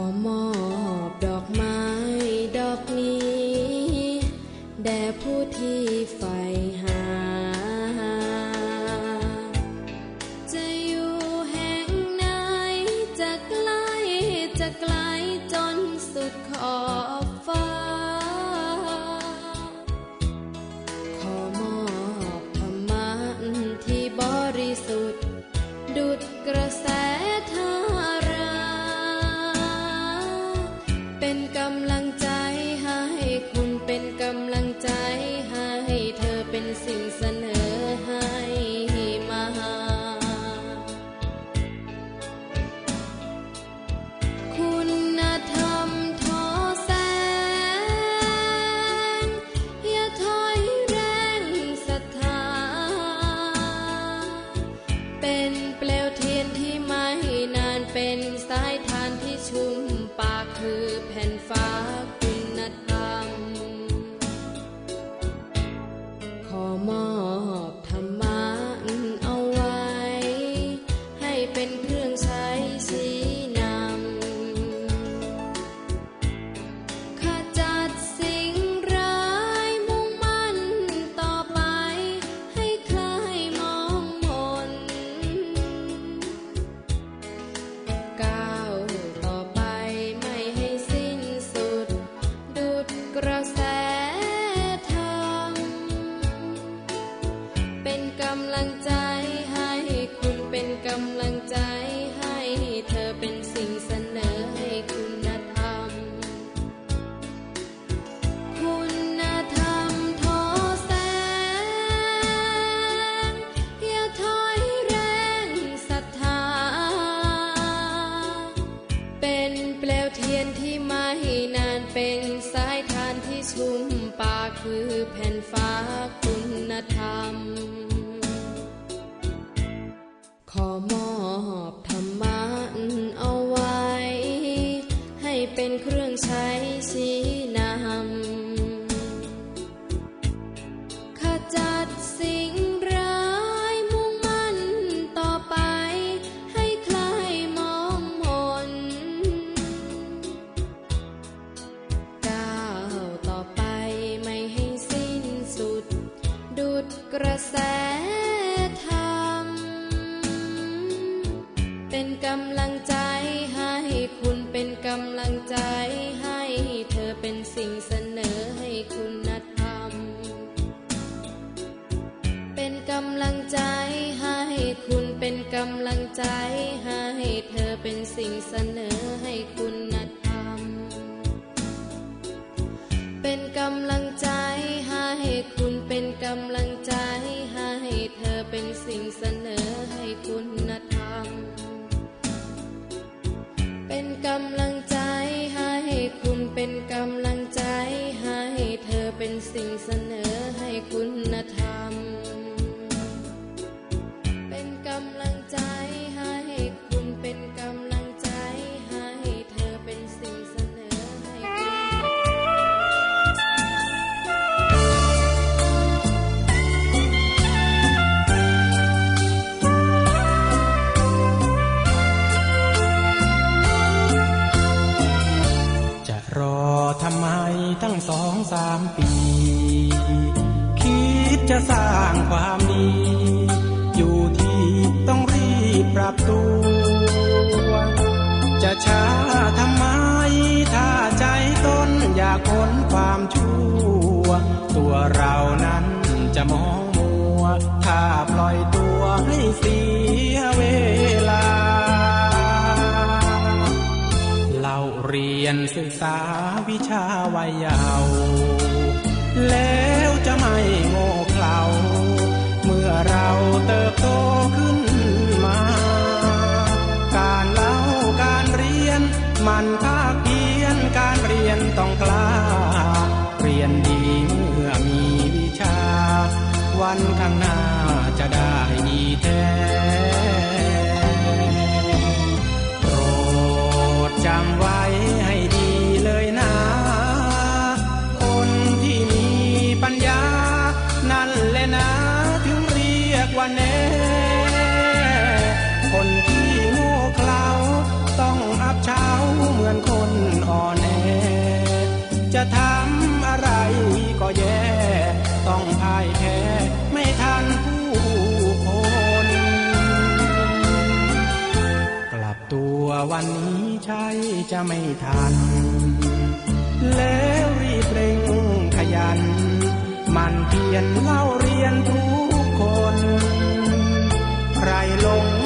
อมอบดอกไม้ดอกนี้ แด่ผู้ที่ใฝ่หา จะอยู่แห่งไหนจะใกล้จะไกลจนสุดขอบำลังใจำลังใจให้คุณเป็นกำลังใจให้เธอเป็นสิ่งเสนอให้คุณธรรม เป็นกำลังใจให้คุณเป็นกำลัง สามปี คิดจะสร้างความดี อยู่ที่ต้องรีบปรับตัว จะช้าทำไม ถ้าใจต้นอยากพ้นความชั่ว ตัวเรานั้นจะมองมัว ถ้าปล่อยตัวให้เสียเวลาเราเรียนศึกษาวิชาวัยเยาว มันภาคเพียนการเรียนต้องกล้า เรียนดีเมื่อมีวิชา วันข้างหน้าจะได้ดีแท้ จะทำอะไรก็แย่ ต้องพ่ายแพ้ไม่ทันผู้คนกลับตัววันนี้ใช่จะไม่ทัน แล้วรีบเร่งขยัน มันเพียรเล่าเรียนทุกคน ใครลง